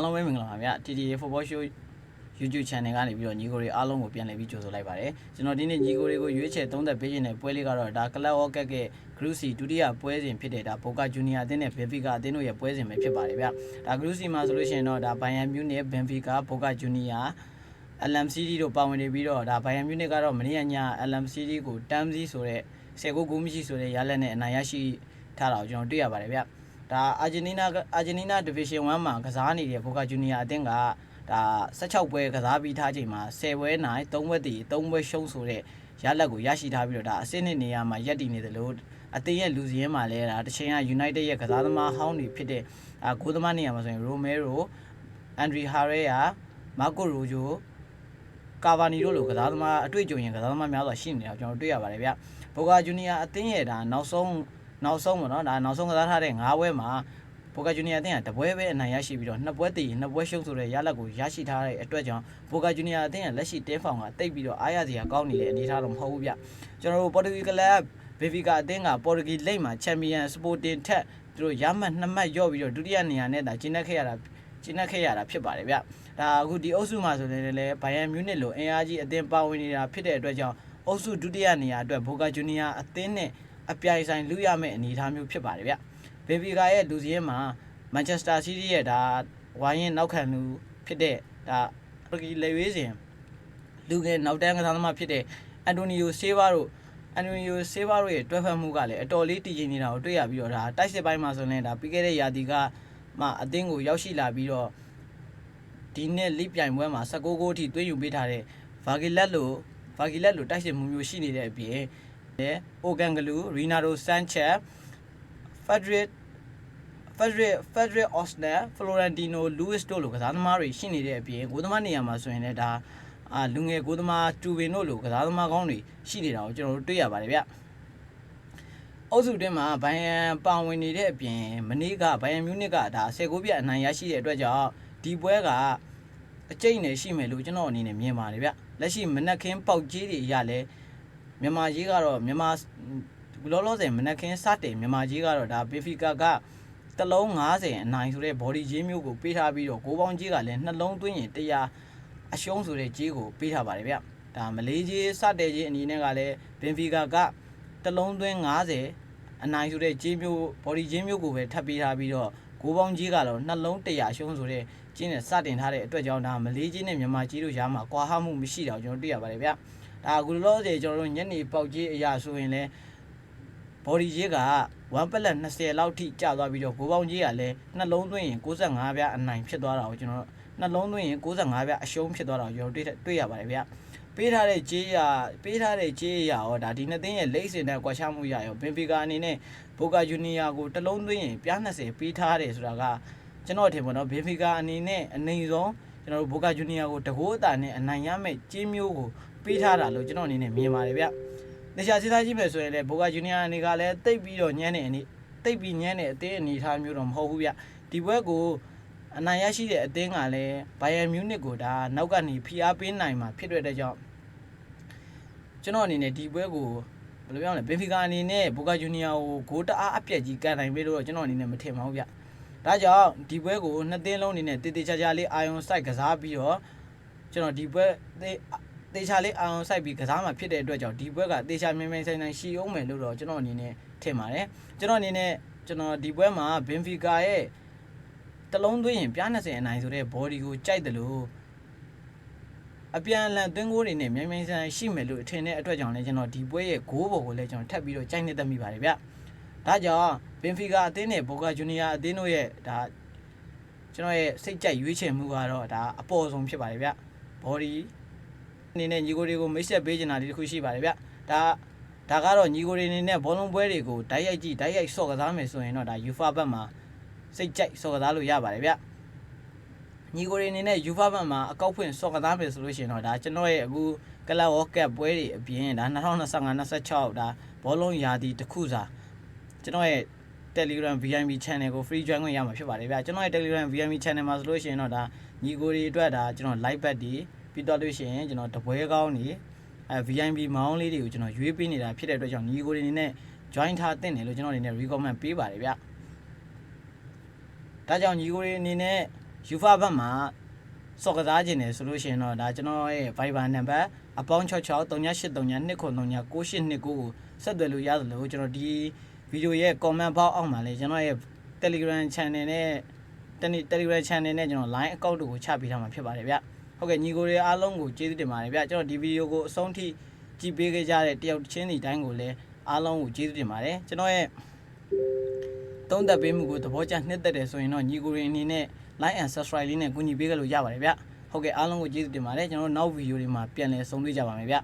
အားလုံးပဲမင်္ဂလာပါဗျာ TTA Football Show YouTube Channel ကနေပြီးတော့ညီကိုတွေအားလုံးကိုပြန်လည်ပြီးကြိုဆိုလိုက်ပါတယ်ကျွန်တော်ဒီနေ့ညီကိုတွေကိုရွေးချယ်သုံးသက်ပေးခြင်းတဲ့ပွဲလေးကတော့ဒါ Club World Cup ရဲ့ Group C ဒုတိယပွဲစဉ်ဖြစ်တဲ့ဒါ Boca Juniors အသင်းနဲ့ Benfica အသင်းတို့ရဲ့ပွဲစဉ်ပဲဖြစ်ပါတယ်ဗျာဒါ Group C မှာဆိုလို့ရှိရင်တော့ဒါ Bayern Munich Benfica Boca Juniors LMCD တို့ပါဝင်နေပြီးတော့ဒါ Bayern Munich ကတော့မနေ့ကည LMCD ကိုတမ်းစီဆိုတဲ့10ဂိုးဂိုးမရှိဆိုတဲ့ရလက်နဲ့အနိုင်ရရှိထားတာကိုကျွန်တော်တွေ့ရပါတယ်ဗျာ ဒါအာဂျင်တီးနားအာဂျင်တီးနား Division 1မှာကစားနေတဲ့ Boca Juniors အသင်းကဒါ16ပွဲကစားပြီးထားချိန်မှာ10ပွဲနိုင်3ပွဲတည်3ပွဲရှုံးဆိုတဲ့ရလက်ကိုရရှိထားပြီးတော့ဒါအဆင့်နှစ်နေရာမှာရပ်တည်နေတယ်လို့အသင်းရဲ့လူစည်းရင်းမှာလည်းဒါတစ်ချိန်က United ရဲ့ကစားသမားဟောင်းတွေဖြစ်တဲ့အာဂိုးသမားနေရာမှာဆိုရင် Romero, Andre Herrera, Marco Rojo ကာဗာနီတို့လိုကစားသမားအတွေ့အကြုံရင်ကစားသမားများစွာရှိနေတာကိုကျွန်တော်တွေ့ရပါတယ်ဗျ။ဘောဂါဂျူနီယာအသင်းရဲ့ဒါနောက်ဆုံး နောက်ဆုံးပေါ့နော်ဒါနောက်ဆုံးကစားထားတဲ့၅ပွဲမှာဘောဂါဂျူနီယာအသင်းကတပွဲပဲအနိုင်ရရှိပြီးတော့နှစ်ပွဲတည်နှစ်ပွဲရှုံးဆိုတဲ့ရလဒ်ကိုရရှိထားတဲ့အတွက်ကြောင့်ဘောဂါဂျူနီယာအသင်းရဲ့လက်ရှိတင်းဖောင်ကတိတ်ပြီးတော့အားရစရာကောင်းနေတဲ့အနေအထားတော့မဟုတ်ဘူးဗျ။ကျွန်တော်တို့ပေါ်တူဂီကလပ်ဘေဗီကာအသင်းကပေါ်တူဂီလိမ့်မှာချန်ပီယံစပိုတင်ထက်သူတို့ရမှတ်နှစ်မှတ်ရော့ပြီးတော့ဒုတိယနေရာနဲ့ဒါကျင်းနှက်ခဲ့ရတာကျင်းနှက်ခဲ့ရတာဖြစ်ပါတယ်ဗျ။ဒါအခုဒီအုပ်စုမှာဆိုရင်လည်းဘိုင်ယန်မြူးနစ်လိုအင်အားကြီးအသင်းပါဝင်နေတာဖြစ်တဲ့အတွက်ကြောင့်အုပ်စုဒုတိယနေရာအတွက်ဘောဂါဂျူနီယာအသင်းနဲ့ အပြိုင်ဆိုင်လူရမယ့်အနေအထားမျိုးဖြစ်ပါတယ်ဗျ။ဘေဗီကာရဲ့လူစည်းမှာမန်ချက်စတာစီးတီးရဲ့ဒါဝိုင်းရင်နောက်ခံလူဖြစ်တဲ့ဒါပကီလေဝေးစဉ်လူငယ်နောက်တန်းကစားသမားဖြစ်တဲ့အန်တိုနီယိုဆေးဗာတို့အန်တိုနီယိုဆေးဗာတို့ရဲ့တွဲဖက်မှုကလည်းအတော်လေးတည်ငြိမ်နေတာကိုတွေ့ရပြီးတော့ဒါတိုက်စစ်ပိုင်းမှာဆိုရင်ဒါပြီးခဲ့တဲ့ရာသီကမှအသင်းကိုရောက်ရှိလာပြီးတော့ဒီနှစ်လိပြိုင်ပွဲမှာ16ဂိုးအထိသွင်းယူပေးထားတဲ့ဗာဂီလက်လိုဗာဂီလက်လိုတိုက်စစ်မှုမျိုးရှိနေတဲ့အပြင် အိုဂန်ဂလူရီနာဒိုဆန်ချက်ဖက်ဒရစ်ဖက်ဒရစ်ဖက်ဒရစ်အော့စနယ်ဖလိုရန်တီနိုလူးစ်တို့လိုကစားသမားတွေရှိနေတဲ့အပြင်ကိုသမားနေရာမှာဆိုရင်လည်းဒါအာလူငယ်ကိုသမားတူဗင်တို့လိုကစားသမားကောင်းတွေရှိနေတာကိုကျွန်တော်တို့တွေ့ရပါတယ်ဗျအုပ်စုတွင်းမှာဘိုင်ယန်ပါဝင်နေတဲ့အပြင်မနေ့ကဘိုင်ယန်မြူနစ်ကဒါ10ဂိုးပြအနိုင်ရရှိတဲ့အတွက်ကြောင့်ဒီပွဲကအကျိတ်နဲ့ရှိမယ်လို့ကျွန်တော်အနေနဲ့မြင်ပါတယ်ဗျလက်ရှိမနက်ခင်းပေါက်ကြီးတွေအရလဲ မြန်မာကြီးကတော့မြန်မာလောလောဆယ်မနက်ခင်းစတင်မြန်မာကြီးကတော့ဒါဘေဖီကာကတလုံး90အနိုင်ဆိုတဲ့ body ကြီးမျိုးကိုပေးထားပြီးတော့ကိုပေါင်းကြီးကလည်းနှလုံးသွင်းရင်100အရှုံးဆိုတဲ့ကြီးကိုပေးထားပါတယ်ဗျဒါမလေးကြီးစတဲ့ကြီးအနေနဲ့ကလည်းဘင်ဖီကာကတလုံးသွင်း90အနိုင်ဆိုတဲ့ကြီးမျိုး body ကြီးမျိုးကိုပဲထပ်ပေးထားပြီးတော့ကိုပေါင်းကြီးကတော့နှလုံး100အရှုံးဆိုတဲ့ကျင်းနဲ့စတင်ထားတဲ့အတွက်ကြောင့်ဒါမလေးကြီးနဲ့မြန်မာကြီးတို့ရားမှာကွာဟမှုမရှိတော့ကျွန်တော်တွေ့ရပါတယ်ဗျ ဒါအခုလောလောဆယ်ကျွန်တော်တို့ညနေပေါက်ကြီးအရာဆိုရင်လည်း body ကြီးက1ပလက်20လောက်ထိကျသွားပြီးတော့ကိုပေါင်းကြီးကလည်းနှလုံးသွင်းရင်65ပြားအနိုင်ဖြစ်သွားတာကိုကျွန်တော်နှလုံးသွင်းရင်65ပြားအရှုံးဖြစ်သွားတာကိုကျွန်တော်တွေ့တွေ့ရပါတယ်ဗျပေးထားတဲ့ကြေးရပေးထားတဲ့ကြေးရရောဒါဒီနှစ်သိန်းရဲ့လိမ့်စင်တဲ့ကွာခြားမှုရရောဘင်ဖီကာအနေနဲ့ဘိုကာဂျူနီယာကိုတလုံးသွင်းရင်ပြား20ပေးထားတယ်ဆိုတာကကျွန်တော်ထင်ပါတော့ဘင်ဖီကာအနေနဲ့အနေဆုံးကျွန်တော်တို့ဘိုကာဂျူနီယာကိုတကိုးအတာနဲ့အနိုင်ရမယ့်ကြေးမျိုးကို ပေးထားတာလို့ကျွန်တော်အနေနဲ့မြင်ပါတယ်ဗျ။နေချာစစ်သားကြည့်မယ်ဆိုရင်လည်းဘိုကာဂျူနီယာအနေကလည်းတိတ်ပြီးတော့ညံ့တဲ့အနေတိတ်ပြီးညံ့တဲ့အသင်းအနေထားမျိုးတော့မဟုတ်ဘူးဗျ။ဒီဘွဲကိုအနိုင်ရရှိတဲ့အသင်းကလည်းဘိုင်ယန်မြူးနစ်ကိုဒါနောက်ကနေဖိအားပေးနိုင်မှာဖြစ်တဲ့ကြောင့်ကျွန်တော်အနေနဲ့ဒီဘွဲကိုဘယ်လိုပြောမလဲဘင်ဖီကာအနေနဲ့ဘိုကာဂျူနီယာကိုဂိုးတအားအပြက်ကြီးကန်နိုင်ပြီလို့ကျွန်တော်အနေနဲ့မထင်ပါဘူးဗျ။ဒါကြောင့်ဒီဘွဲကိုနှစ်သင်းလုံးအနေနဲ့တေတေချာချာလေးအာယုံစိုက်ကစားပြီးတော့ကျွန်တော်ဒီဘွဲ တေချာလေးအာယုံစိုက်ပြီးကစားမှာဖြစ်တဲ့အတွက်ကြောင့်ဒီဘွဲကတေချာမြင်မြင်ဆိုင်ဆိုင်ရှီအောင်မယ်လို့တော့ကျွန်တော်အနေနဲ့ထင်ပါတယ်။ကျွန်တော်အနေနဲ့ကျွန်တော်ဒီဘွဲမှာဘင်ဖီကာရဲ့တလုံးသွင်းရင်ပြား20အနိုင်ဆိုတဲ့ body ကိုကြိုက်တယ်လို့အပြန်အလှန်သွင်းကိုတွေနဲ့မြန်မြန်ဆန်ရှိမယ်လို့အထင်တဲ့အတွက်ကြောင့်လည်းကျွန်တော်ဒီပွဲရဲ့ဂိုးပေါ်ကိုလည်းကျွန်တော်ထပ်ပြီးတော့ကြိုက်နေတတ်မိပါတယ်ဗျ။ဒါကြောင့်ဘင်ဖီကာအသင်းနဲ့ဘောဂါဂျူနီယာအသင်းတို့ရဲ့ဒါကျွန်တော်ရဲ့စိတ်ကြိုက်ရွေးချယ်မှုကတော့ဒါအပေါ်ဆုံးဖြစ်ပါတယ်ဗျ။ body အနေနဲ့ညီကိုတွေကိုမိတ်ဆက်ပေးချင်တာဒီတစ်ခုရှိပါတယ်ဗျ။ဒါဒါကတော့ညီကိုတွေအနေနဲ့ဘောလုံးပွဲတွေကိုဓာတ်ရိုက်ကြည့်ဓာတ်ရိုက်ဆော့ကစားမယ်ဆိုရင်တော့ဒါ UFA ဘက်မှာစိတ်ကြိုက်ဆော့ကစားလို့ရပါတယ်ဗျညီကိုတွေအနေနဲ့ UFA ဘက်မှာအကောက်ဖွင့်ဆော့ကစားမယ်ဆိုလို့ရှိရင်တော့ဒါကျွန်တော်ရဲ့အခုကလပ်ဝေါ်ကပ်ပွဲတွေအပြင်ဒါ2025 26ဒါဘောလုံးရာသီတစ်ခုစာကျွန်တော်ရဲ့ Telegram VIP channel ကို free join ခွင့်ရမှာဖြစ်ပါတယ်ဗျကျွန်တော်ရဲ့ Telegram VIP channel မှာဆိုလို့ရှိရင်တော့ဒါညီကိုတွေအတွက်ဒါကျွန်တော် live bet တွေ ပြီးတော့လို့ရှိရင်ကျွန်တော်တပွဲကောင်းနေအဲ VIP မောင်းလေးတွေကိုကျွန်တော်ရွေးပေးနေတာဖြစ်တဲ့အတွက်ကြောင့်ညီကိုတွေအနေနဲ့ join ထားတင်တယ်လို့ကျွန်တော်အနေနဲ့ recommend ပေးပါတယ်ဗျဒါကြောင့်ညီကိုတွေအနေနဲ့ယူဖာဘက်မှာစော့ကစားခြင်းတယ်ဆိုလို့ရှိရင်တော့ဒါကျွန်တော်ရဲ့ Viber နံပါတ်အပေါင်း66 3839 209 9829ကိုဆက်သွယ်လို့ရတယ်လို့ကျွန်တော်ဒီဗီဒီယိုရဲ့ comment box အောက်မှာလည်းကျွန်တော်ရဲ့ Telegram channel နဲ့ Telegram channel နဲ့ကျွန်တော် line account တို့ကိုချပေးထားမှာဖြစ်ပါတယ်ဗျ ဟုတ်ကဲ့ညီကိုတွေအားလုံးကိုကျေးဇူးတင်ပါတယ်ဗျကျွန်တော်ဒီဗီဒီယိုကိုအဆုံးထိကြည့်ပေးခဲ့ကြတဲ့တယောက်ချင်းစီတိုင်းကိုလည်းအားလုံးကိုကျေးဇူးတင်ပါတယ်ကျွန်တော်ရဲ့သုံးသက်ပေးမှုကိုသဘောကျနှစ်သက်တယ်ဆိုရင်တော့ညီကိုရင်းအနေနဲ့ like and subscribe လေးနဲ့ကူညီပေးကြလို့ရပါတယ်ဗျဟုတ်ကဲ့အားလုံးကိုကျေးဇူးတင်ပါတယ်ကျွန်တော်တို့နောက်ဗီဒီယိုတွေမှာပြန်လည်ဆုံတွေ့ကြပါမယ်ဗျ